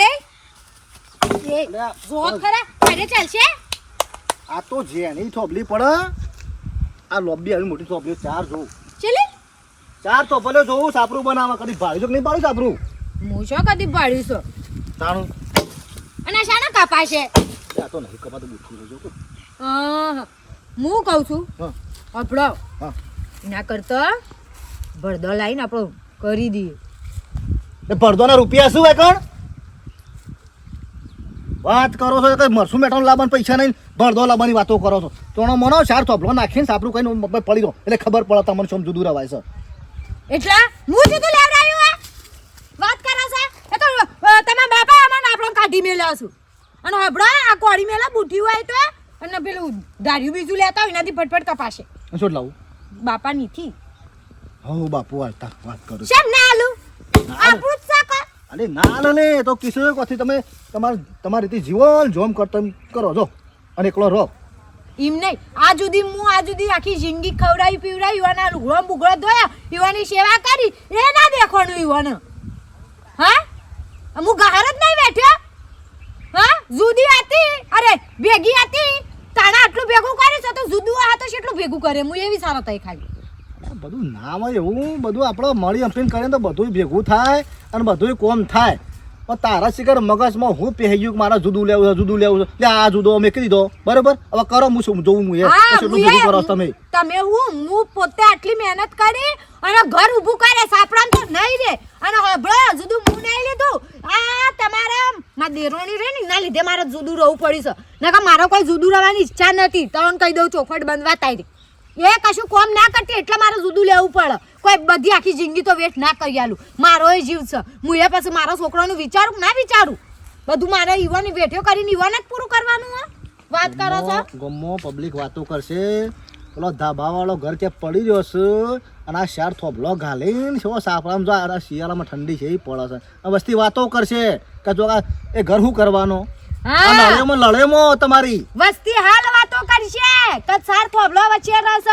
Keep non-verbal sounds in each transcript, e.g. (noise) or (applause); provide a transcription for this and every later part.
રે? જો ખરા અરે ચાલશે? આ તો જેની થોબલી પડે. આ લોબી આવી મોટી થોબલી ચાર જો. ચલે? ચાર થોબલીઓ જોઉં સાપરું બનાવવા કદી ભાડ્યું નહીં ભાડ્યું સાપરું હું છો કદી પાડ્યું છો? તાણું. અને શાના કપાશે આ તો નહીં કપાતું બુઠું જો. હા હું કહું છું હા. આપણો હા. એના કરતા ભરદો લાવીને આપણો કરી દઈએ. ભરદોના રૂપિયા શું એકણ વાત કરો છો કે મરસું મેઠાનું લાવવાનું પૈસા નહીં ભરદો લાવવાની વાતો કરો છો. તોણો મનો ચાર થોપલો નાખીને સાપરું કઈ પડી દો એટલે ખબર પડે તમને શું જુદું રવાય છે. એટલા હું જુદું લેવડાવ્યું આ? વાત કરે છે? એ તો તમે તમારા બાપા અમાર આપણો કાઢી મેલ્યા છું. અને હબડા આ કોળી મેલા બુઢી હોય તો અને પેલું ધાર્યું બીજું લેતા હોય એનાથી ફટફટ કપાશે. શું લાવું? બાપા નીથી. હો બાપુ આવતા વાત કરું. શેમ ના આલું? આપણું. અરે ના ના, ને તો કિશોર કોથી? તમે તમાર તમારી રીતે જીવન જોમ કરતો કરો છો અને એકલો રહો. એમ નહીં. આ જુદી હું આ જુદી આખી જિંદગી ખવડાવી, પીવડાવી, યુવાના લુગડો બુગડો ધોયા, યુવાની સેવા કરી. એ ના દેખવાનું યુવાને. હા? હું ગહાર જ નહીં બેઠ્યો? હા? જુદી હતી? અરે, ભેગી હતી? તાણા આટલું ભેગું કરે છે તો જુદું આ તો કેટલું ભેગું કરે? હું એવી સારો થઈ ખાલી બધું નામ હોય એવું બધું આપણે મળી અમથીને કરીએ તો બધું ભેગું થાય અને બધું કોમ થાય. પણ તારા શિકાર મગજમાં હું પહેરી ગયું કે મારે જુદું લેવું છે જુદું લેવું છે? લે આ જુદો મેં કીધી દો બરોબર? હવે કરો હું શું જોઉં હું એ? કેટલું હું કરો તમે. તમે હું હું પોતે આટલી મહેનત કરી અને ઘર ઊભું કરે સાપડામ તો નહીં રે. અને હબળો જુદું હું નહીં લીધું. આ તમારા મારા દેરોણી રે ને ના લીધે મારે જુદું રહેવું પડ્યું છે. નકર મારો કોઈ જુદું રહેવાની ઈચ્છા નથી. તણ કહી દઉં ચોખવટ બંધવા તારી. એ કશું કોમ ના કરતી, એટલે મારે જુદું લેવું પડે. કોઈ બધી આખી જિંદગી તો વેઠ ના કરી આલું. મારો એ જીવ છે. હું એ પછી મારા છોકરાનું વિચારું ના વિચારું? બધું મારે યુવાની વેઠ્યો કરીને યુવાને જ પૂરું કરવાનું વાત કરો છો? ગમો પબ્લિક વાતો કરશે. પેલો ધાબાવાળો ઘર ત્યાં પડી રહ્યો છે અને આ શાર થોભલો ઘાલીને શું સાપડામાં જો આ શિયાળામાં ઠંડી છે એ પડે છે. વસ્તી વાતો કરશે. કે જો આ એ ઘર શું કરવાનો? લડેમાં લડેમાં તમારી. વસ્તી હાલ વાતો કરશે. કે થોબલો વચ્ચે રસ.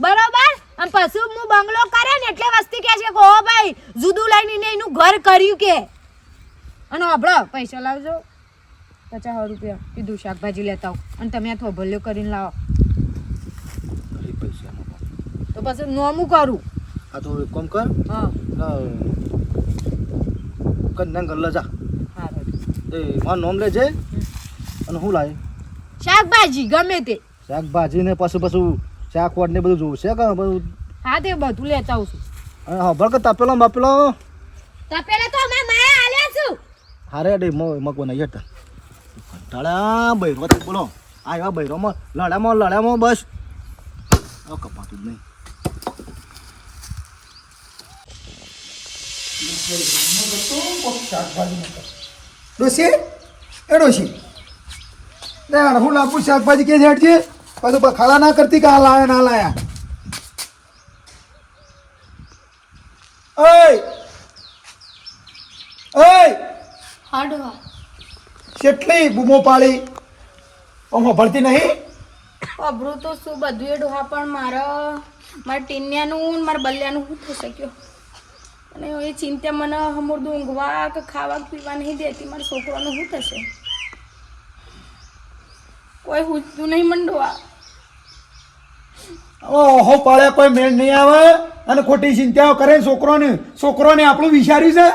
બરોબર? પછી હું બંગલો કરે ને એટલે વસ્તી કહે છે કે ઓ ભાઈ જુદું લઈને એનું ઘર કર્યું કે. અને હબળો પૈસા લાવજો. પચાસ રૂપિયા કીધું શાકભાજી લેતા આવો. અને તમે આ થોભલ્યો કરીને લાવો. તો પછી નોમું કરું? આ તો કામ કર. હા. કન્યા ગલ્લા જા. એ મારું નામ લેજે અને હું લાય. શાકભાજી ગમે તે. શાકભાજી ને પાછું પાછું શાકવાડ ને બધું જોવું છે કે બધું? હા તે બધું લેતા આવું છું અને ખબર કે તપેલો બાપેલો તપેલો તો મેં માયા આલ્યા છું. હારે ડે મગ બનાવી હતા. કંટાળા બૈરો તે બોલો. આયો ભાઈ બૈરોમાં લડામાં લડામાં બસ. હવે કપાતું જ નહીં. ડોસી એ ડોસી હું લાપુ શાકભાજી કે છે પાછું બખાડા ના કરતી કે આ લાયા ના લાયા? ઓય! ઓય! કેટલી બૂમો પાડી? ઓમાં ભરતી નહીં? અભરું તો શું બધું એ ડોહા પણ મારા મારા ટીન્યાનું મારા બલ્યાનું શું થઈ શક્યો? અને એ ચિંતા મને હમુરદું ઊંઘવા કે ખાવા પીવા નહીં દેતી. મારા છોકરાનું શું થશે? કોઈ પૂછતું નહીં મંડવા ઓહો, પાળે કોઈ મેળ નહીં આવે? અને ખોટી ચિંતાઓ કરે ને છોકરોને. છોકરોને આપણું વિચાર્યું છે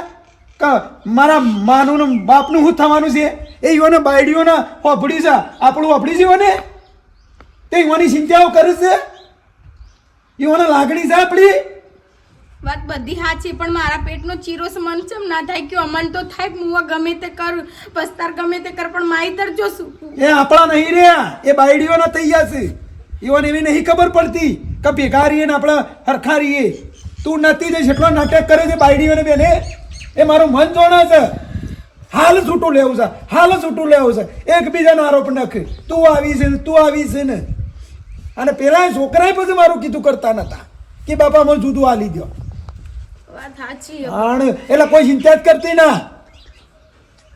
કે મારા માનું બાપનું શું થવાનું છે? એ યુવાને બાયડીઓના હોભળી છે. આપણું હોભળી છે યુવાને તે યુવાની ચિંતાઓ કરે છે? યુવાને લાગણી છે આપણી? વાત બધી સાચી, પણ મારા પેટનો ચીરો મન ચમ ના થાય કે અમન તો થાય, મુવા ગમે તે કર, પસ્તાર ગમે તે કર, પણ માઈતર જોશું એ આપણા નહીં રહ્યા, એ બાયડીઓના તૈયાર છે. ઈવન એવી નહીં ખબર પડતી કે ભેગારીએ ને આપણા હરખા રહીએ તું નથી જે જેટલો નાટક કરે છે બાયડીઓને બેને. એ મારું મન જોણા છે. હાલ છૂટું લેવું છે, હાલ છૂટું લેવું છે. એકબીજાનો આરોપ નખ. તું આવી છે તું આવી છે ને. અને પેલા છોકરાએ પછી મારું કીધું કરતા નતા કે બાપા મને જુદું આલી દો વાત સાચી એટલે કોઈ ચિંતા જ કરતી ના.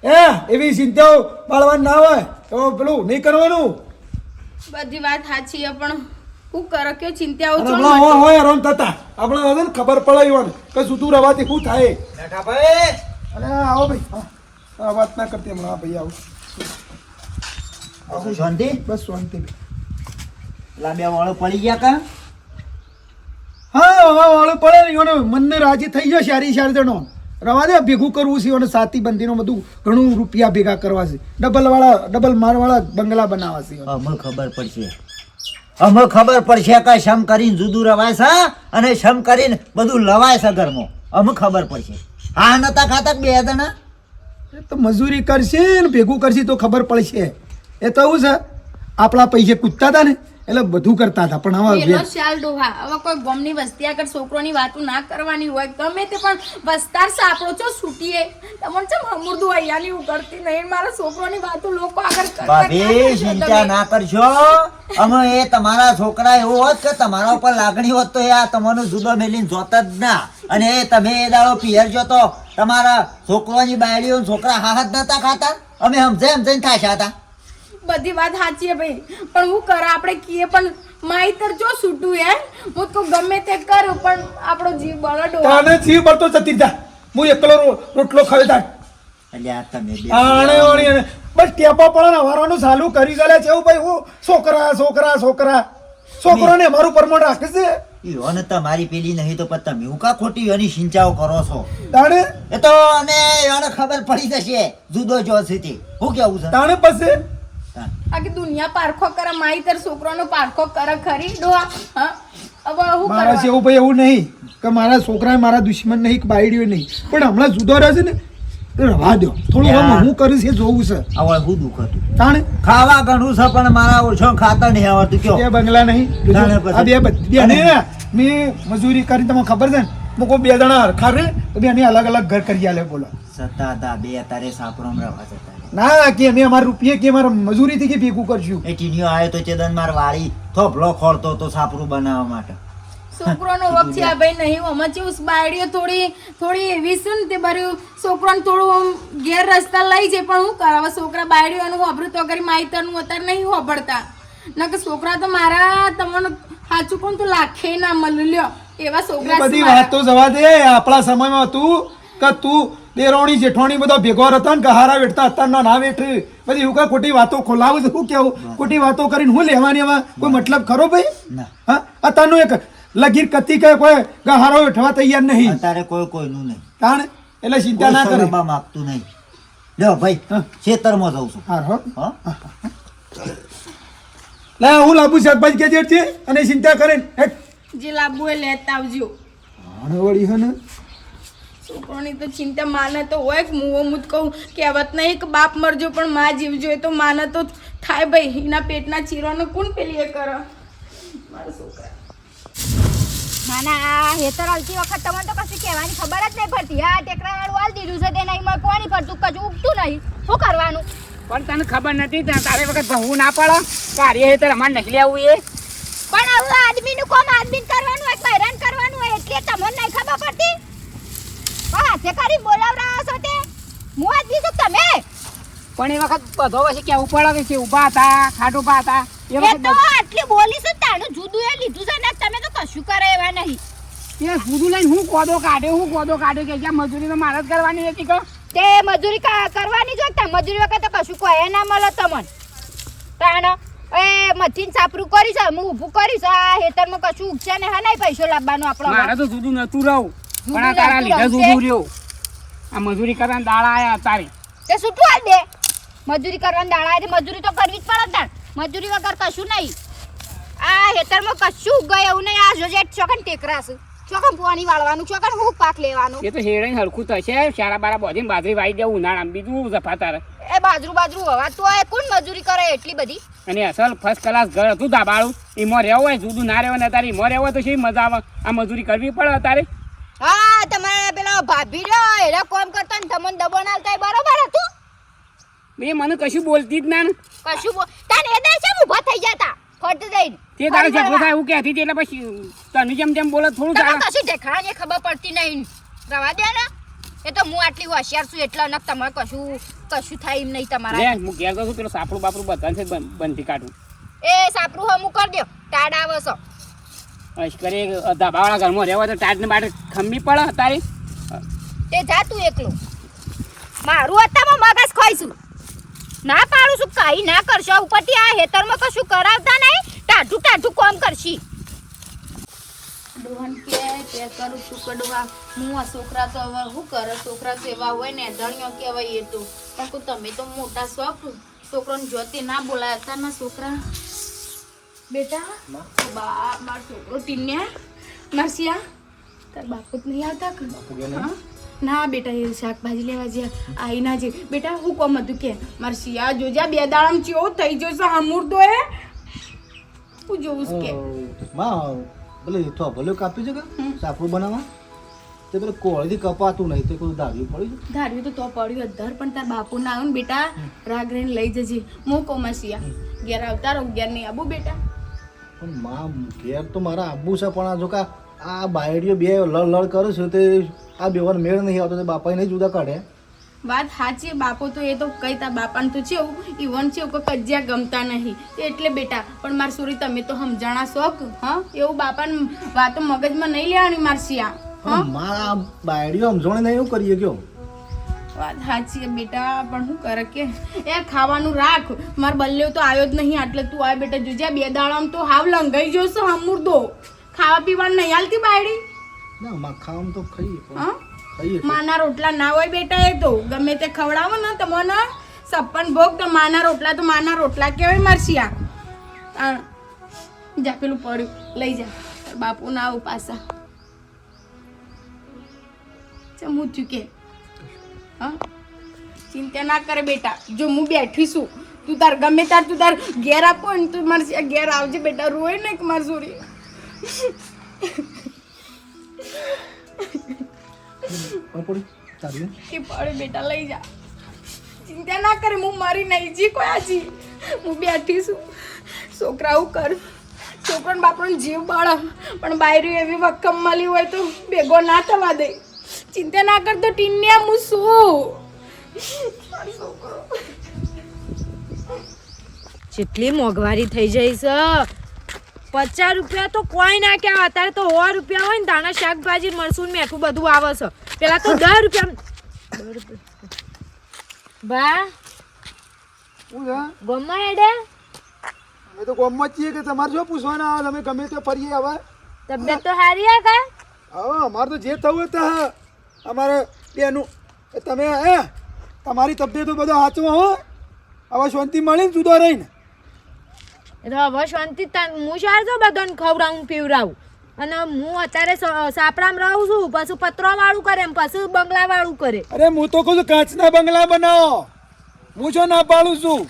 એ એવી ચિંતાઓ પાળવાની ના હોય તો પેલું નહીં કરવાનું. બધી વાત સાચી છે પણ હું કરો કે ચિંતા હમણાં હોય હોય રોન થતા. આપણે હવે ખબર પડે એવું કે સુતું રવાથી શું થાય. બેઠા ભાઈ અરે આવો ભાઈ હા. આ વાત ના કરતી હમણાં ભાઈ આવું. શાંતિ? બસ શાંતિ. પેલા વાળો પડી ગયા કા? હા હવા વાળું પડે ને એને મનને રાજી થઈ જાય શારી સારી જણો રવા દે ભેગું કરવું છે અને સાતી બંધીનો બધું ઘણું રૂપિયા ભેગા કરવા છે. ડબલ વાળા ડબલ માર વાળા બંગલા બનાવવા છે અમને ખબર પડશે. અમને ખબર પડશે કે શમ કરીને જુદું રવાય છે અને શમ કરીને બધું લવાય છે ઘરમાં. અમને ખબર પડશે. હા નતા ખાતા બે જણા? તો મજૂરી કરશે ને ભેગું કરશે તો ખબર પડશે. એ તો એવું છે આપણા પૈસે કૂદતા હતા ને? એટલે બધું કરતા હતા પણ હવે શાલ ડોહા હવે કોઈ ગમની વસ્તી આગળ છોકરોની વાતો ના કરવાની હોય ગમે તે પણ વસ્તાર સાપડો છો છૂટીએ. તમને ચમ હમુરદું અહીંયાની ઉગડતી નહીં મારા છોકરોની વાતો લોકો આગળ કરતા ભાભી ચિંતા ના કરશો અમે એ તમારા છોકરા એવો હોત કે તમારા ઉપર લાગણી હોત તો એ આ તમારો જુદો મેલીને જોત જ ના. અને એ તમે એ દાડો પિયર જોતો તમારા છોકરાની બાયડીઓ છોકરા હાથ નતા ખાતા? અમે સમજે સમજે થાય હતા. બધી વાત સાચી છે ભાઈ. પણ હું કર આપણે કીએ પણ માઈતર જો છૂટું હે હું તો ગમે તે કરું પણ આપણો જીવ બળડો તાને જીવ બળતો જતી જા. હું એકલો રોટલો ખાઈ તા અલ્યા તમે આણે વાણી બસ ટેપો પણ વારવાનું ચાલુ કરી ગયેલા છે એવું ભાઈ હું. છોકરા છોકરા છોકરા. છોકરોને મારું પરમોટ રાખે છે. ઈવોને તમારી પેલી નહીં તો તમે હું કા ખોટી યોની સિંચાઓ કરો છો. તાણે? એ તો અમે યોને ખબર પડી જશે જુદો જો છે તે હું કેવું છે? તાણે પછી? આખી દુનિયા પારખો કરે માઈતર છોકરાનો પારખો કરે ખરી? ડોહા હા? હવે હું મારા કરવા? જેવું ભાઈ એવું નહીં કે મારા છોકરા મારા દુશ્મન નહીં કે બાયડીઓ નહીં. પણ હમણાં જુદો રહે છે ને તો રવા દો થોડું. આમ હું કરીશ છે જોવું છે. હવે હું દુઃખ હતું. તાણે? ખાવા ઘણું છે પણ મારા ઓછો ખાતા નહીં આવડતું. કયો? બે બંગલા નહીં. આ બે બે નહીં. ને મેં મજૂરી કરી તમને ખબર છે ને? હું કોઈ બે જણા હરખા રે તો બે અલગ અલગ ઘર કરી આલે બોલો. સતા હતા બે તારે સાપરોમ રહેવા જતા. ના કે અમે અમારા રૂપિયા કે અમારા મજૂરીથી કે ભેગું કરશું? એ ટીનીઓ આવ્યો તો ચેદન માર વાળી થોભલો ખોળતો તો સાપરું બનાવવા માટે. છોકરોનો વખત છે આ ભાઈ નહીં આમાં જેવું બાયડીઓ થોડી થોડી એવી છે ને તે બારું છોકરાને થોડું ગેર રસ્તા લઈ જાય પણ હું કરાવે? છોકરા બાયડીઓનું હોભરું તો કરી માઈતરનું અત્યારે નહીં હોભળતા ના કે છોકરા તો મારા તમને સાચું પણ તો લાખે ના મળ્યો. લ્યો એવા છોકરા બધી વાતો જવા દે આપણા સમયમાં હતું કે તું દેરોણી જેઠોણી બધા ભેગો હતા ને કહારા વેઠતા અત્યારના ના વેઠ. બધી એવું ખોટી વાતો ખોલાવું છે શું કેવું? ખોટી વાતો કરીને હું લેવાની એમાં કોઈ મતલબ ખરો ભાઈ? હા? અત્યારનું એક લગીર કતી કે કોઈ ગહારો વેઠવા તૈયાર નહીં. અત્યારે કોઈ કોઈનું નહીં. કારણ એટલે ચિંતા ના કરે. માગતું નહીં. લ્યો ભાઈ હા. ખેતરમાં જાઉં છું. હા હા. હા? લે હું લાંબુ શાકભાજી કે છે અને ચિંતા કરે જે લાવવું એ લેતા આવજો. વળી હે ને? છોકરોની તો ચિંતા માને તો હોય હું હું મુત કહું કહેવત નહીં કે બાપ મરજો પણ માં જીવજો એ તો માને તો થાય ભાઈ. એના પેટના ચીરોનો કોણ પેલી એ કરો? મારા છોકરા. નાના આ હેતર હલતી વખત તમને તો કશું કહેવાની ખબર જ નહીં પડતી. આ ટેકરા વાળું હાલ દીધું છે તે નહીં મળે કોણી પડતું કશું ઉગતું નહીં. શું કરવાનું? પણ તને ખબર નથી તારે વખત ભણવું ના પડે? કાર્ય હેતર અમારે નહીં લેવું એ. પણ હવે આદમીનું કોમ આદમીન કરવાનું હોય હેરાન કરવાનું હોય એટલે તમને નહીં ખબર પડતી? હાથે કરી બોલાવરા છો તે? હું આદમી છું તમે? પણ એ વખત બધો પછી કેવું પડે છે? ઊભા હતા ખાટ ઊભા હતા એ વખત તો આટલી બોલી છે તાણું જુદું એ લીધું છે ને તમે તો કશું કરે એવા નહીં. એ સુધું લઈને હું કોદો કાઢ્યો હું કોદો કાઢ્યો કે ક્યાં મજૂરી તો મારે જ કરવાની હતી કે? તે મજૂરી કા- કરવાની જો તા મજૂરી વખત તો કશું કહે ના મળે તમને. તાણ એ મથીન સાપરું કરીશ છે હું ઊભું કરીશ છે આ હેતરમાં કશું ઉગશે ને હા નહીં પૈસો લાવવાનો આપણો મારે તો જુદું નતું રહું પણ આ તારા લીધે જુદું રહ્યું. આ મજૂરી કરવાના દાડા આયા તારી. તે છૂટું હાલ દે મજૂરી કરવાની દાડા એટલે મજૂરી તો કરવી જ પડે તાર. મજૂરી વગર કશું નહીં. આ હેતરમાં કશું ઉગાય એવું નહીં. આ જોજે ચોકન ટેકરાશું ચોકન પાણી વાળવાનું ચોકન હું પાક લેવાનું? એ તો હેડે હરખું થશે. સારા બારા બધી બાજરી વાઈ દેવું ઉનાળામાં બીજું જફા તારે. એ બાજરું બાજરું હવા તો એ કોણ મજૂરી કરે એટલી બધી? અને અસલ ફર્સ્ટ ક્લાસ ઘર હતું ધાબાળું. એમાં રહેવું હોય જુદું ના રહેવું ને તારે. એમાં રહેવું હોય તો શી મજા આવે? આ મજૂરી કરવી પડે તારે હા તમારે પેલો ભાભી રહ્યો એના કોમ કરતો ને તમને દબો આલતા બરોબર હતું? એ મને કશું બોલતી જ ના કશું બોલ તાન એ દે છે ઊભા થઈ જતા ખોટ જઈને. તે તારે ઝઘડો થાય એવું કહેતી હતી એટલે પછી તને જેમ જેમ બોલે થોડું તારે કશું કશું દેખાવાની ખબર પડતી નહીં. રવા દે ને. એ તો હું આટલી હોશિયાર છું એટલે નક તમારે કશું કશું થાય એમ નહીં લે તમારા હું ઘેર તો છું પેલું સાપડું બાપડું બધાને છે બંધી કાઢું. એ સાપડું હમું કરી દો ટાડા આવે છો ધાબાવાળા ઘરમાં રહેવા તો ટાટને બાટ ખંભી પડે તારી. તે જા તું એકલું. મારું અત્તામાં મગજ ખોઈશું. ના પાડું છું કઈ ના કરશો. ઉપરથી આ હેતરમાં કશું કરાવતા નહીં. ટાઢું ટાઢું કોમ કરશી. ડોહન કે કે કરું છું કડવા. હું આ છોકરા તો હવે શું કરે? છોકરા તો એવા હોય ને ધણિયો કહેવાય એ તો. પણ તમે તો મોટા શોખ. છોકરાને જોતી ના બોલાય ના છોકરા. બેટા બા માર છોકરો ટીન્યા નરસિયા તાર બાપુ જ નહીં આવતા કે ના બેટા એ શાકભાજી લેવા જ્યાં આઈ ના જે બેટા હું કોમ હતું કે મારે શિયા જોજા બે દાડામ ચેવો થઈ જશે હમુરદો એ હું? જોઉં છું કે. માં ભલે તો ભલે કાપી છે કે સાપડું બનાવવા. તે પેલું કોળીથી કપાતું નહીં તે કોઈ ધાર્યું પડી છે? ધાર્યું તો તો પડ્યું અધર પણ તાર બાપુ ના આવ્યું ને બેટા રાગ રહીને લઈ જજે. મૂકો મસિયા ઘેર આવતા રહું ઘેર નહીં આવું બેટા. પણ માં ઘેર તો મારા આબુ છે પણ આ જો કા આ બાયડીઓ બે લડ લડ કરું છું તે આ બેવર મેળ નહીં આવતો તે બાપાએ નહીં જુદા કાઢે. વાત સાચી બાપો તો એ તો કઈ તા બાપાને તો છે ઈવન છે કે કજિયા ગમતા નહીં. એટલે બેટા પણ માર સુરી તમે તો સમજાણા શોખ હા? એવું બાપાને વાતો મગજમાં નહીં લેવાની મારસિયા હા? પણ મારા બાયડીઓ સમજણ નહીં એવું કરીએ કયો? વાત સાચી છે બેટા પણ શું કરે કે? એ ખાવાનું રાખ. માર બલ્યો તો આવ્યો જ નહીં આટલે તું આ બેટા જોજે. બે દાડામાં તો હાવ લંઘાઈ જશે હમુરદો ખાવા પીવાનું નહીં હાલતી બાયડી? ના માં ખાવાનું તો ખાઈએ હા? માના રોટલા ના હોય બેટા એ તો. ગમે તે ખવડાવો ને તમને. સપન ભોગ તો માના રોટલા તો માના રોટલા કહેવાય મારસિયા જા પેલું પડ્યું. લઈ જા. બાપુ ના આવું પાછા. ચમું ચૂકે હા? ચિંતા ના કરે બેટા. જો હું બેઠી છું તું તાર ગમે તાર તું તાર ઘેર આપો ને તું મારે ઘેર આવજે બેટા રોય ને કે મારી સોરી કે પડે બેટા લઈ જા. ચિંતા ના કરે હું મારી નહીં જી કોઈ આજી. હું બેઠી છું. છોકરા આવું કર. છોકરાને બાપનો જીવ બાળા. પણ બાયરી એવી વક્કમ મળી હોય તો ભેગો ના થવા દે. ચિંતા ના કરતો ટીન્યા હું શું? જેટલી મોંઘવારી થઈ જઈ છે પચાસ રૂપિયા તો કોઈ ના કહેવાય અત્યારે તો સો રૂપિયા હોય ને તાણા શાકભાજી મરસું ને મેઠું બધું આવે છે. પેલા તો દસ રૂપિયા બા ગમમાં હેડે. અમે તો ગામમાં છીએ કે તમારે જો પૂછવાના આવે તમે ગમે તે ફરીએ હવે. તબિયત તો સારી હે કા? હા અમારે તો જે થવું હોય તે હા. અમારે બેનું તમે એ તમારી તબિયત બધો સાચવો હો. હવે શાંતિ મળી ને જુદો રહીને. એ તો હવે શાંતિ હું શાર તો બધાને ખવડાવું પીવડાવું. અને હું અત્યારે સાપડામાં રહું છું પછી પતરો વાળું કરે પછી બંગલા વાળું કરે. અરે હું તો કહું છું કાચના બંગલા બનાવો. હું છો ના પાડું છું.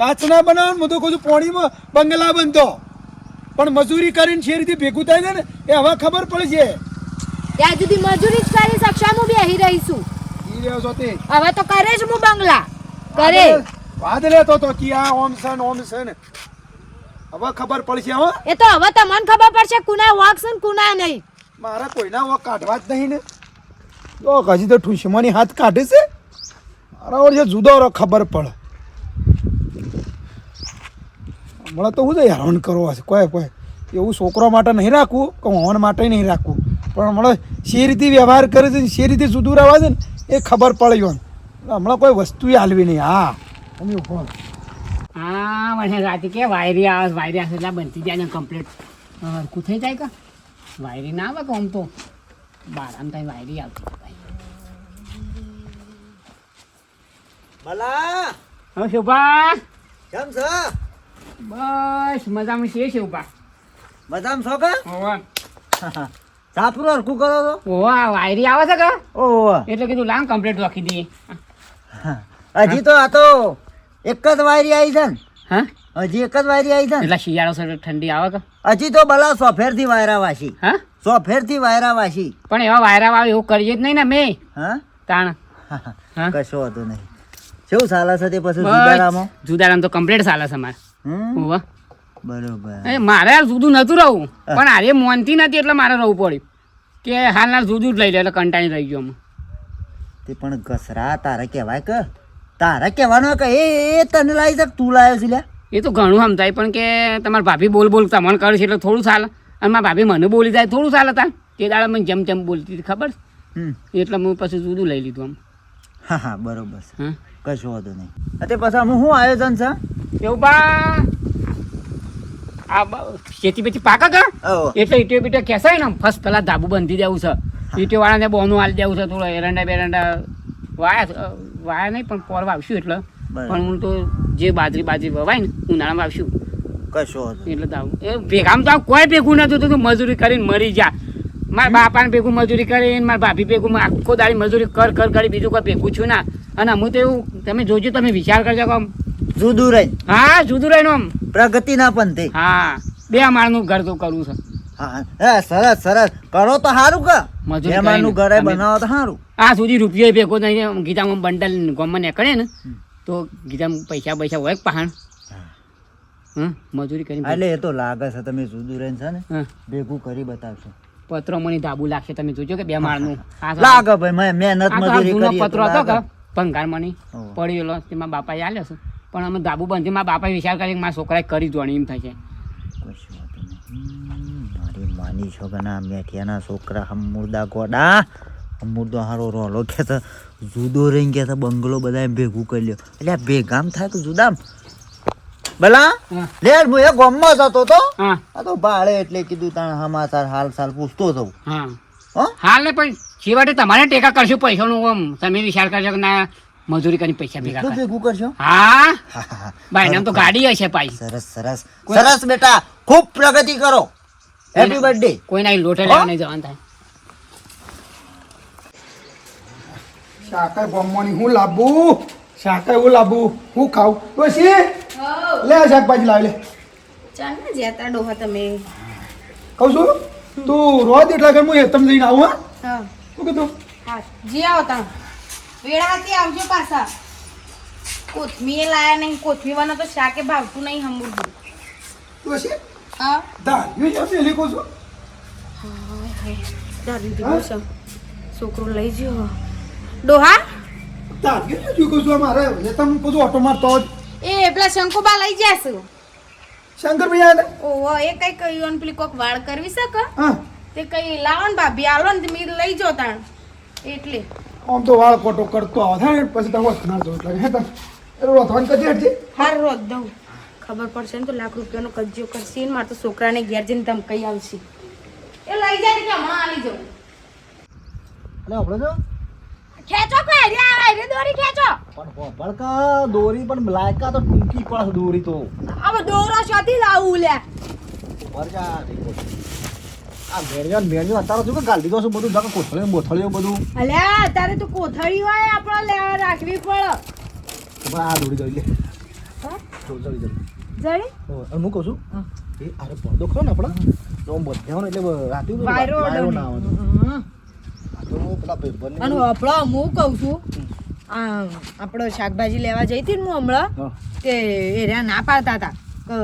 કાચના બનાવો હું તો કહું છું પોણીમાં બંગલા બનતો પણ મજૂરી કરીને છે રીતે ભેગું થાય છે ને એ હવે ખબર પડશે. ત્યાં સુધી મજૂરી જ કરી શકશા હું બેહી રહીશું ઈ રહ્યો છો તે. હવે તો કરે જ હું બંગલા. કરે. વાદ લેતો તો કે આ ઓમ સન ઓમ સન. હવે ખબર પડશે હો. એ તો હવે તમને ખબર પડશે કુના વાક છે ને કુના નહીં. મારા કોઈના વોક કાઢવા જ નહીં ને. તો હજી તો ઠુસમાની હાથ કાઢે છે. મારા ઓર જે જુદો ખબર પડે. હમણાં તો હું તો હેરાન કરવા છે. કોઈ કોઈ. એવું છોકરો માટે નહીં રાખવું કે હોન માટે નહીં રાખવું. પણ હમણાં શેરીથી રીતે વ્યવહાર કરે છે ને શી રીતે જુદું રહેવા છે ને એ ખબર પડે યોન હમણાં કોઈ વસ્તુ હાલવી નહીં. હા તમે ઊભો હા મને રાતે કે વાયરી આવે વાયરી આવે એટલે બનતી જાય ને કમ્પ્લીટ હરખું થઈ જાય કે? વાયરી ના આવે કે આમ તો? બાર આમ થાય વાયરી આવતી ભલા હા શોભા! કેમ છો? બસ મજામાં છે શોભા. મજામાં છો કે? ઓવા (laughs) સાપરું હરખું કરો છો? ઓવા વાયરી આવે છે કે? ઓહો એટલે કીધું લાંગ કમ્પ્લીટ રાખી દઈએ. હજી તો આ તો એક જ વાયરી આવી છે ને. હા? હજી એક જ વાયરી આવી છે એટલે શિયાળો સર ઠંડી આવે કે? હજી તો ભલા સોફેરથી વાયરા વાસી. હા? સોફેરથી વાયરા વાસી. પણ એવા વાયરા વાવે એવું કરીએ જ નહીં ને મેં. હા? તાણ. હા કશો હતો નહીં. શું ચાલે છે તે પછી બસ. જુદારામ તો કમ્પ્લીટ ચાલે છે મારે. હમ? ઓવા બરોબર. એ મારે હાલ જુદું નતું રહું. પણ હારે મનથી નથી એટલે મારે રહવું પડ્યું. કે હાલ હાલ જુદું જ લઈ લે એટલે કંટાળી રહી ગયો તે પણ ઘસરા તારે કહેવાય કે તારે કહેવાનો કે એ એ તને લાવી શક તું લાવ્યો છે લે એ તો ઘણું સમજાય પણ કે તમારા ભાભી બોલ બોલ તમને કરે છે એટલે થોડું ચાલે અને મારા ભાભી મને બોલી જાય થોડું ચાલે તા તે દાડા મને જેમ તેમ બોલતી હતી ખબર? એટલે હું પછી જુદું લઈ લીધું આમ. હા હા બરોબર છે. હા. કશું વાંધો નહીં. અત્યારે પછી હું શું આયોજન છે? એવું બા આ બ- ખેતી બેતી પાકા કા? એટલે ઈટો બીટો ખેસાય ને ફર્સ્ટ પેલા ધાબુ બાંધી દેવું છે. ઈટીઓ વાળાને બોનું હાલ દેવું છે થોડો એરંડા બેરંડા. વાયા વાયા નહીં પણ પોર વાવશું એટલે. પણ હું તો જે બાજરી બાજરી વવાય ને ઉનાળામાં વાવશું. કશો એટલે દાવ એ ભેગામ તો કોઈ ભેગું નતું તો મજૂરી કરીને મરી જા. મારા બાપાને ભેગું મજૂરી કરીને મારા ભાભી ભેગું આખો દાડી મજૂરી કર કર કરી બીજું કોઈ ભેગું છું ના. અને હું તો એવું તમે જોજો તમે વિચાર કરજો કે જુદું રહી હા જુદું રહીને આમ. પ્રગતિના પંથે. હા બે માળનું ઘર તો કરવું છે. હા સરસ સરસ. કરો તો સારું કે. મજૂરી મહેમાનનું કરીને. ઘરે બનાવો તો સારું આ સુધી રૂપિયો ભેગો નહીં ગીતામાં બંડલ ગમમાં નીકળે ને તો ગીતામાં પૈસા પૈસા હોય પહાણ? મજૂરી કરી એટલે એ તો લાગે છે તમે જુદું રહે છે ને ભેગું કરી બતાવશો. પત્રો મણી ધાબુ લાગશે તમે જોજો કે બે માળનું. નું લાગે ભાઈ મેં મહેનત મજૂરી કરી પત્રો હતો કે ભંગાર મની પડ્યો તેમાં બાપાએ આલ્યો છે. પણ અમે ધાબુ બંધી મારા બાપા વિચાર કરી કે મારા છોકરાએ કરી જોણી એમ થાય છે. મારી માની છો કે ના? મેઠિયાના છોકરા હમુરદા ગોડા. હમુરદો હારો રોલો કે તો જુદો રહી ગયા છે બંગલો બધા ભેગું કરી લ્યો. એટલે આ ભેગામ થાય કે જુદામ? ભલા? લે હું એ ગોમમાં જતો તો. હા. આ તો ભાડે એટલે કીધું તાણ હમાસાર હાલ સાલ પૂછતો હતો હા. હો? હાલ ને પણ છેવટે તમારે ટેકા કરશું પૈસાનું આમ તમે વિચાર કરજો કે ના મજૂરી કરી પૈસા ભેગા કર. ભેગું કરશો (laughs) હા. ભાઈ નામ તો ગાડી હશે ભાઈ સરસ સરસ. સરસ બેટા. ખૂબ પ્રગતિ કરો. હેપી બર્થડે કોઈના લોટે લેવા નહીં જવાનું થાય. શાકાય બોમ્બોની હું લાબુ? શાકાય હું લાબુ? હું ખાવ ડોશી લે શાકભાજી લાવી લે. ચાલ ને જ્યાં ડોહા તમે. કહું છું? તું રોજ એટલા ઘર હું હેતમ જઈને આવું હા? હા. શું કીધું? હા જી આવો તા વેળાથી આવજો પાછા. કોથમીએ લાયા નહીં કોથમીવાનો તો શાકે ભાવતું નહીં હમુરદું ડોશી હા? ધાર્યું છે પેલી કહું છું. દાદી દીધું છે. છોકરો લઈ ગયો. ડોહા? શું કહું છું આ મારે બધું ઓટો મારતો એ પેલા શંકુબા લઈ જશે શંકર ઓહો એ કઈ કહ્યું પેલી કોક વાળ કરવી શકે હા. તે કઈ લાવો ને ભાભી આલો ને તે લઈ જાઓ તાણ. એટલે. આમ તો વાળ કોટો કરતો આવે. થાય ને પછી તમે વસ્તુ ના લાગે. એટલે હેતમ એ રોથવાન કદી હટજી હાર રોજ દઉં. ખબર પડશે ને તો લાખ રૂપિયાનો કજ્જો કરશે. ને મારે તો છોકરાને ઘેર જઈને તમે કઈ આવશે. એ લઈ જાય કે હમણાં આવી જાઉં. એટલે આપણે જો? ખેંચો કે હરી આવે અરે દોરી ખેંચો. પણ હોભળ દોરી પણ લાયકા તો ટૂંકી પડે દોરી તો. હવે દોરો શોધી લાવું લે. કે આ મેળ્યો ને મેળ્યો અત્યારે શું કે ગાલ દીધો છે બધું જાકે કોથળીઓ બોથળીઓ બધું? અલ્યા અત્યારે તો કોથળી હોય આપણે લેવા રાખવી પડે. પણ આ દોરી જઈ લે જડી હું કહું છું એ અરે પડદો ખરો ને આપણે તો આમ એટલે રાતે વાયરો ના આવે અને આપણો હું કહું છું આપણો શાકભાજી લેવા જઈ હતી ને હું હમણાં કે તે એરિયા ના પાડતા હતા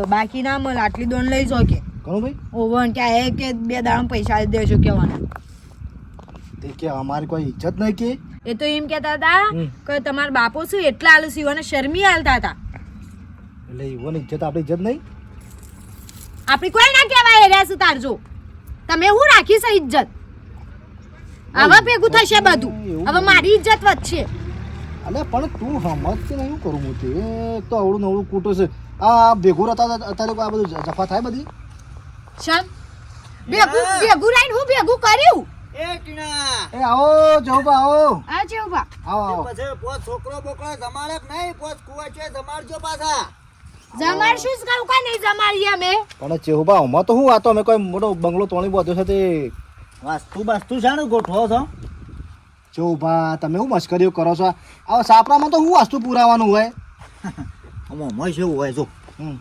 બાકી ના મળે આટલી દોન લઈ જો કે ઘણું ભાઈ? ઓવન ક્યાં એક કે બે દાડા પૈસા દેજો કેવાના તે કે અમારી કોઈ ઇજ્જત નહીં કે? એ તો એમ કહેતા હતા કે તમારા બાપો શું એટલા આલુ સીવાને શરમી હાલતા હતા? એટલે એવોની ઇજ્જત આપણી ઇજ્જત નહીં? આપણી કોઈ ના કહેવાય એરિયા શું તારજો તમે હું રાખીશ ઇજ્જત હવે ભેગું થશે બધું. હવે મારી ઇજ્જત વધશે. અલે પણ તું સમજશે ને શું કરું હું તે. તો અવળું નવળું કૂટું છે. આ ભેગું રહેતા હતા અત્યારે આ બધું જફા થાય બધી? શમ? ભેગું ભેગું રહીને હું ભેગું કર્યું? એ ટીના એ આવો જોબા આવો. આ છે ઊભા આવો. આવો પછી પોત છોકરો બોકરો જમાડે કે નહીં? પોત કુવા છે જમાડજો પાછા. જમાડશું જ કહું કા નહીં જમાડીએ અમે? પણ ચેહુબા આમાં તો હું વાતો અમે કોઈ મોટો બંગલો તોણી બધો છે તે. વાસ્તુ બાસ્તુ શાનું ગોઠવો છો. ચેહુબા તમે શું મસ્કરીઓ કરો છો? આ સાપરામાં તો હું વાસ્તુ પુરાવાનું હોય? (laughs) આમાં શું હોય જો. હમ.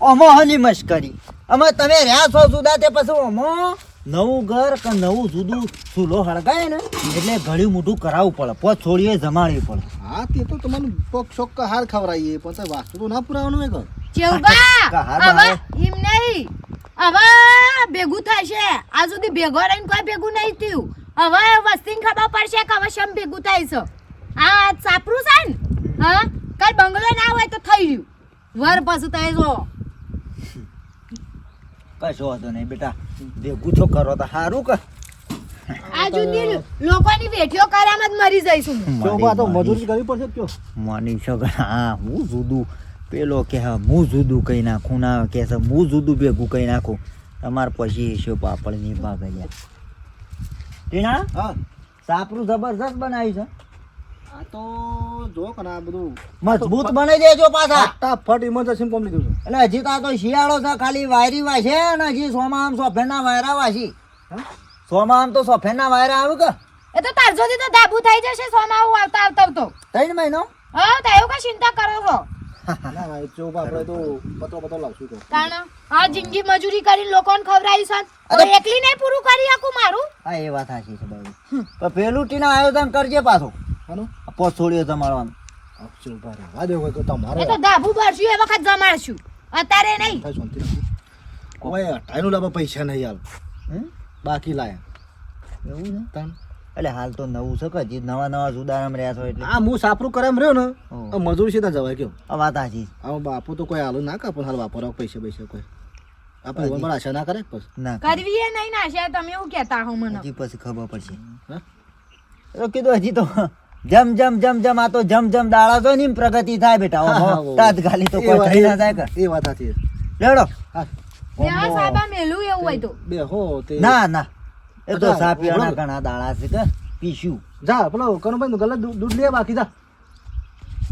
આમાં હની મશ્કરી અમે તમે રહ્યા છો જુદા તે પછી આમાં નવું ઘર કે નવું જુદું ચૂલો હળગાય ને એટલે ઘણું મોટું કરાવવું પડે પોત છોડીએ જમાડવી પડે. હા તે તો તમને પોક શોક કે હાર ખવડાવીએ પણ વાસ્તુ તો ના પુરાવાનું હોય (laughs) કે ચેવબા હવે એમ નહીં. હવે ભેગું થશે. આ સુધી ભેગો રહીને કોઈ ભેગું નહીં થયું. હવે વસ્તીને ખબર પડશે કે હવે શમ ભેગું થાય છે. આ સાપરું છે ને હા કઈ બંગલો ના હોય તો થઈ રહ્યું વર પાછું થાય જો કશો વાંધો નહીં બેટા. ભેગું છો કરો તો સારું કે. આ જુદી લોકોની વેઠીઓ કર્યામાં જ મરી જઈશું. હું. જો બા તો મજૂરી કરવી પડશે કયો? માની શકો હા હું જુદું. પેલો કે હા હું જુદું કઈ નાખું ના કે છે હું જુદું ભેગું કઈ નાખું. તમારે પછી હિસ્સો પાપડની ટીના હા. સાપરું જબરજસ્ત બનાવ્યું છે. આ તો જો કે આ બધું મજબૂત બને છે જો પાછા. ફટાફટ ઇમરજન્સી કોમ લીધું છે. એટલે હજી તો આ તો શિયાળો છે ખાલી વાયરી વાશે અને હજી સોમાં આમ સોફેના વાયરા વાસી. સોમાં આમ તો સોફેના વાયરા આવે કે? એ તો તાર જોતી તો ધાબુ થઈ જશે સોમાવું આવતા આવતા તો ત્રણ મહિનો? હા તો એવું કઈ ચિંતા કરો છો? ના જો આપણે તો પત્રો પત્રો લાવશું તો. તાણ આ જિંદગી મજૂરી કરી લોકોને ખવડાવી છે. એકલી નહીં પૂરું કરી આખું મારું? હા એ વાત સાચી છે બાબુ પણ પેલું ટીના આયોજન કરજે પાછું. હાનું પોત છોડ્યો તમારો દે કોઈ તો ધાબુ ભરશું એ વખત જમાડશું. અત્યારે નહીં. કોઈ અટાઈનું પૈસા નહીં હાલ હમ? બાકી લાયા. એવું છે? તાન. એટલે હાલ તો નવું છે કે હજી નવા નવા સુધારામાં રહ્યા છો એટલે. આ હું સાપરું કરે રહ્યો ને મજૂરી સીધા જવાય કયો આ વાત હાજી આ બાપુ તો કોઈ હાલું ના કાપો હાલ વાપરો પૈસા પૈસા કોઈ. આપણે. આશા ના કરે પછી? ના કરવી એ નહીં નાશે તમે એવું કહેતા હો મને. હજી પછી ખબર પડશે. હા? કીધું હજી તો જમ જમ જમ જમ આ તો જમ જમ દાડા તો ની પ્રગતિ થાય બેટા. બહુ. તાત્કાલિક તો કોઈ થઈ ના જાય કે. એ વાત હતી લેડો મેલું એવું હોય તો. બે હો તે ના ના. એ તો અચ્છા, સા પીવાના બરોબર. ઘણા દાડા છે કે. પીશું. જા પેલો કનુભાઈ નું ગલત દૂધ લે બાકી જા.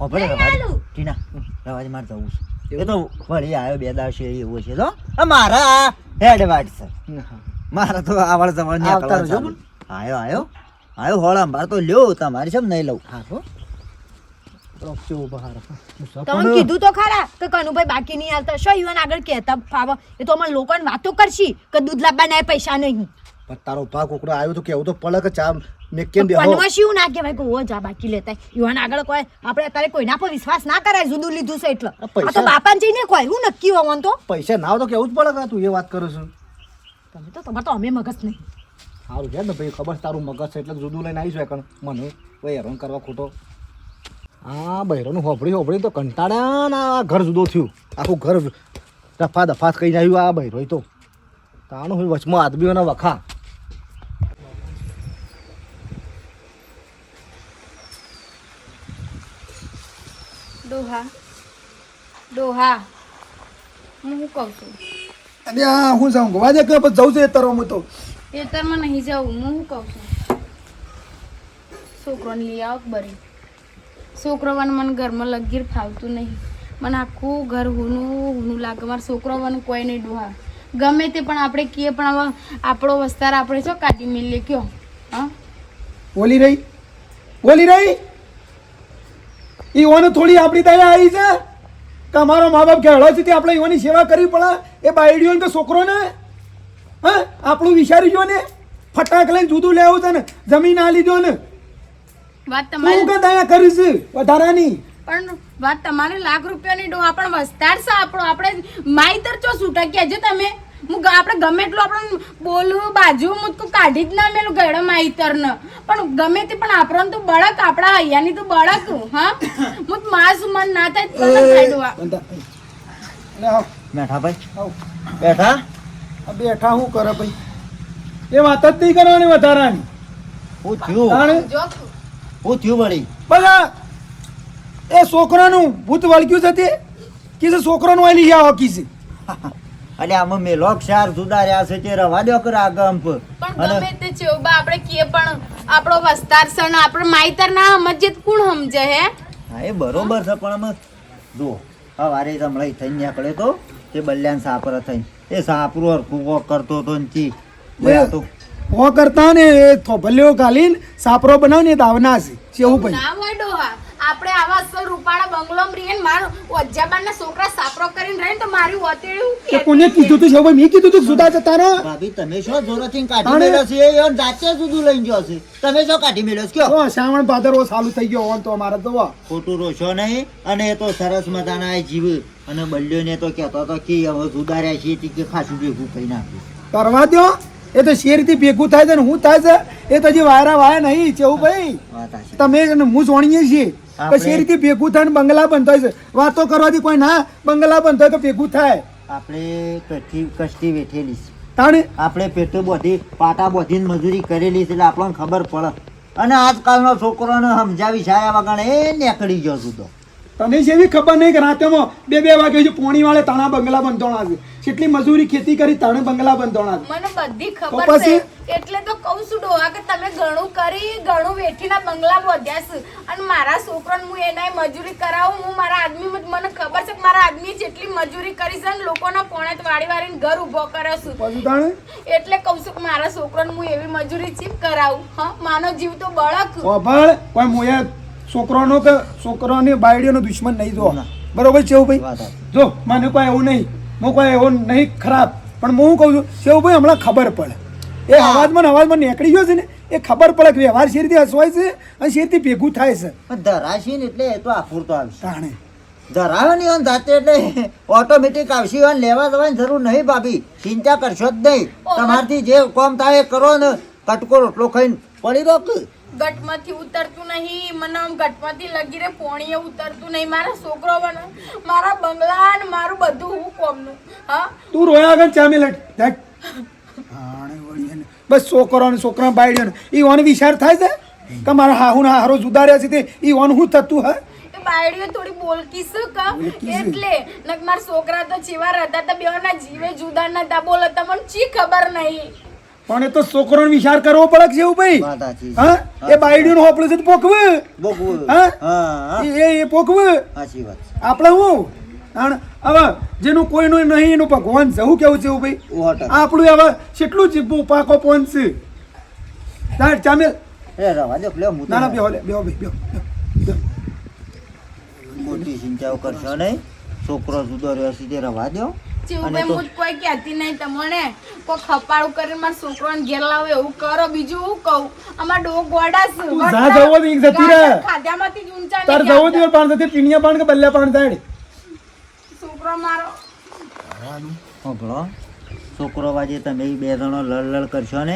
આલું. ટીના રવાજ માર જવું છે. એ તો વળી આવ્યો બે દાડ છે એવો છે તો મારા હેડ વાટ છે. મારા તો આવડ જવડ ને આવતા આવ્યો ચાલુ. આયો હોળા માર તો લ્યો તમારી છે નહીં લઉં. હા હો તમે કીધું તો ખરા કે કનુભાઈ બાકી નહીં હાલતા. શું યુવાન આગળ કહેતા ફાવ? એ તો અમારે લોકોને વાતો કરશી કે દૂધ લાવવા ના પૈસા નહીં. પણ તારો ભા કોકડો આવ્યો તો કેવું તો પડે કે ચા મેકેન બેહો પનમાં શું ના કહેવાય કે ઓ જા બાકી લેતા યુવાન આગળ કોઈ આપણે અત્યારે કોઈના પર વિશ્વાસ ના કરાય જુદું લીધું છે એટલે. આ તો પૈસા- બાપાને જઈને કોઈ હું નક્કી હોવાનું તો. પૈસા ના હોય તો કેવું જ પડે કે તું એ વાત કરું છું. તમે તો તમારે તો અમે મગજ નહીં. સારું છે ને ભાઈ ખબર છે તારું મગજ છે એટલે જુદું લઈને આવી જાય મને કોઈ હેરાન કરવા ખોટો. હા બહેરોનું હોભળી હોભળી તો કંટાળ્યા ને આ ઘર જુદો થયું. આખું ઘર રફા દફાત કહી આવ્યું આ બહેરો તો. તાનું હોય વચમાં આદમીઓના વખા. ડોહા. ડોહા. હું શું કહું છું? અને આ હું જાઉં વાજે કે પછી જવું છે એ તરફ હું તો? ખેતરમાં નહીં જવું, હું શું કહું છું? છોકરોને લઈ આવો બરી. છોકરો વન મને ઘરમાં લગીર ફાવતું નહીં. મને આખું ઘર હુનું હુનું લાગે. મારો છોકરો વન કોઈ નહીં ડોહા. ગમે તે પણ આપણે કહીએ પણ હવે આપણો વસ્તાર આપણે છો કાઢી લે કયો? હા? બોલી રહી. બોલી રહી. ઈ ઓને થોડી આપણી દયા આવી છે. કે અમારો મા બાપ ખેડો છે આપણે ઈઓની સેવા કરવી પડે. એ બાયડીઓ કે છોકરોને. હા? આપણું વિચારી જો ને. ફટાક લઈને જુદું લેવું છે ને. જમીન આ લીધો ને. વાત તમારી કે દયા કરીશ વધારાની? પણ વાત તમારે લાખ રૂપિયાની ડોહા પણ વસ્તાર છે આપણો આપણે માઈતર ચો છૂટા છે તમે? હું આપણે ગમે એટલું આપણે બોલવું બાજુ મુતકું કાઢી જ ના મેલું ગયડો માઈતર ને પણ ગમે તે પણ આપણને તો બળક આપણા હૈયાની તો બળક હા? હું માસ મન ના થાય બેઠા ભાઈ. બેઠા? બેઠા શું કરે ભાઈ? એ વાત જ નહીં કરવાની વધારાની. હું થયું? હું થયું વળી? બધા એ છોકરાનું ભૂત વળગ્યું છે તે? કીધું છે છોકરાનું આવી લઈ આવો કીધું એટલે આમાં મેં લોક ચાર જુદા રહ્યા છે તે રવા દો કરે આગમ ગંપ. પણ અને ગમે તે છે બા આપણે કીએ પણ આપણો વસ્તાર છે ને આપણે માઈતર ના સમજે કોણ સમજે હે? હા એ બરોબર છે પણ અમે જો સવારે હમણાં થઈ નીકળે તો તે બલ્યાન સાપર થઈ એ સાપરો હરખું વોક કરતો હતો ને ચી. તો. ઓ કરતા ને એ થોભલ્યો ઘાલીને સાપરો બનાવ ને દાવના છે. કેવું ભાઈ? ના હોય ડોહા આપણે આવા અસલ રૂપાળા બંગલોમાં રહીએ ને મારો વજ્જાબાના છોકરા સાપરો કરીને રહે ને તો મારી તે ઓતેડ્યું કોને કીધું તું છે? ભાઈ મેં કીધું તું સુધા જતા રહો ભાભી તમે શું જોરથી કાઢી મેળો છે એ? જાતે જુદું લઈ ગયો છે? તમે શું કાઢી મેળો છો? કયો? શ્રાવણ ભાદરવો ચાલુ થઈ ગયો હોન તો અમારે તો. ખોટું રોશો નહીં અને એ તો સરસ મજાના જીવ. અને બલ્યો ને તો કહેતો હતો કે હવે સુધાર્યા છીએ તે કે ખાસું ભેગું કરી નાખ્યું કરવા દો એ તો શેરથી ભેગું થાય છે ને હું થાય છે? એ તો હજી વાયરા વાયા નહીં કેવું ભાઈ? વાત તમે હું જોણીએ છીએ. કે એ રીતે ભેગું થાય બંગલા બંધ થાય છે. વાતો કરવાથી કોઈ ના બંગલા બંધ થાય તો ભેગું થાય. આપણે કઠી કષ્ટી વેઠેલી છે. તાણે? આપણે પેટે બોધી પાટા બોધીને મજૂરી કરેલી છે એટલે આપણને ખબર પડે. અને આજકાલનો છોકરોને સમજાવી છાયા વગર એ નીકળી ગયો છું તો. તને જેવી ખબર નહીં કે રાતેમાં બે બે વાગે જો પોણી વાળે તાણા બંગલા બંધોણા છે કેટલી મજૂરી ખેતી કરી તાણે બંગલા બંધોણા છે મને બધી ખબર છે. એટલે તો કહું છું ડોહા કે તમે ઘણું કરી ઘણું વેઠીના બંગલા બોધ્યા છે. અને મારા છોકરાને હું એનાય મજૂરી કરાવું હું મારા આદમી મને ખબર છે કે મારા આદમી જેટલી મજૂરી કરી છે ને લોકોના પોણે વાળી વાળીને ઘર ઊભો કર્યો છું. પછી એટલે કહું છું કે મારા છોકરાને હું એવી મજૂરી ચીપ કરાવું. હા? માનો જીવ તો બળક. કોઈ મોયા છોકરાનો કે છોકરાની બાયડીનો દુશ્મન નહીં જો. બરોબર છે ભાઈ? જો મને કોઈ એવું નહીં. હું કોઈ એવો નહીં ખરાબ. પણ હું કહું છું સેવું ભાઈ હમણાં ખબર પડે. એ અવાજમાં ને અવાજમાં નીકળી ગયો છે ને એ ખબર પડે કે વ્યવહાર શેરીથી હસવાય છે અને શેરીથી ભેગું થાય છે. પણ ધરાશી ને એટલે એ તો આફૂરતો આવશે. તાણે. ધરાવે ને હોય ને જાતે એટલે ઓટોમેટિક આવશે અને લેવા દેવાની જરૂર નહીં ભાભી. ચિંતા કરશો જ નહીં. તમારથી જે કોમ થાય એ કરો ને. કટકો રોટલો ખાઈને પડી રહો કે ગટમાંથી ઉતરતું નહીં મને આમ ગટમાંથી લગી રે પોણીએ ઉતરતું નહીં. મારા છોકરો બને મારા બંગલા ને મારું બધું હું કોમનું. હા? તું રોયા આગળ ચા લટ દેખ. બસ છોકરો ને છોકરા બાયડીઓ ને. ઈ ઓન વિચાર થાય છે? કે મારા હાહુ ના હારો જુદા રહ્યા છે તે ઈ ઓન હું થતું હે? એ બાયડીઓ થોડી બોલકી શું ક? એટલે. નક મારા છોકરા તો ચેવા રહેતા હતા બેઓના જીવે જુદા નતા બોલતા મને ચી ખબર નહીં? પણ એ તો છોકરો વિચાર કરવો પડે છે એવું ભાઈ. છે. હા? એ બાયડીઓ નું હોપલું છે તો પોકવું ભોગવું. હા? એ એ પોકવું સાચી વાત આપણે હું? કારણ હવે જેનું કોઈનું નહીં એનું ભગવાન જવું કેવું છે એવું ભાઈ? આપણું હવે કેટલું જીભું પાકો પહોંચશે તાર ચામેલ એ રવા દો પ્લે ના ના બેહો લે બેહો ભાઈ બેહો બેહો, બેહો. મોટી ચિંતાઓ કરશો નહીં? છોકરો જુદો રહ્યો છે તે રવા દો અને તો- હું કોઈ કહેતી નહીં તમને. કોઈ ખપાળું કરીને મારા છોકરાને ઘેર લાવો એવું કરો. બીજું હું કહું? અમાર ડો ગોડા છે. જા જવો દી જતી રે ખાધ્યામાંથી જ ઊંચા તાર જવો દિવસ પાણ જતી ટીનિયા પાણ કે બલ્લા પાણ થાય. છોકરો મારો. સાંભળો છોકરો વાજે તમે બે જણો લડ લડ કરશો ને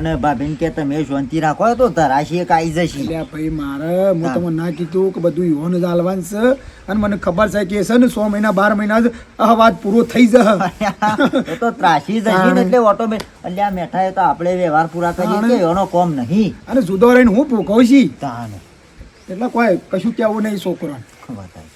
અને ભાભીને કે તમે શાંતિ રાખો તો ધરાશી એક આવી જશે. એટલે ભાઈ મારે હું તમને ના કીધું કે બધું યોન જ હાલવાનું છે અને મને ખબર છે કે છે ને સો મહિના બાર મહિના જ આ વાત પૂરો થઈ જશે. તો ત્રાસી જશે એટલે ઓટોમેટ એટલે આ મેઠા તો આપણે વ્યવહાર પૂરા કરીએ કે એનો કોમ નહીં. અને જુદો રહીને હું ભૂખો છી. એટલે કોઈ કશું કેવું નહીં છોકરો બતાવી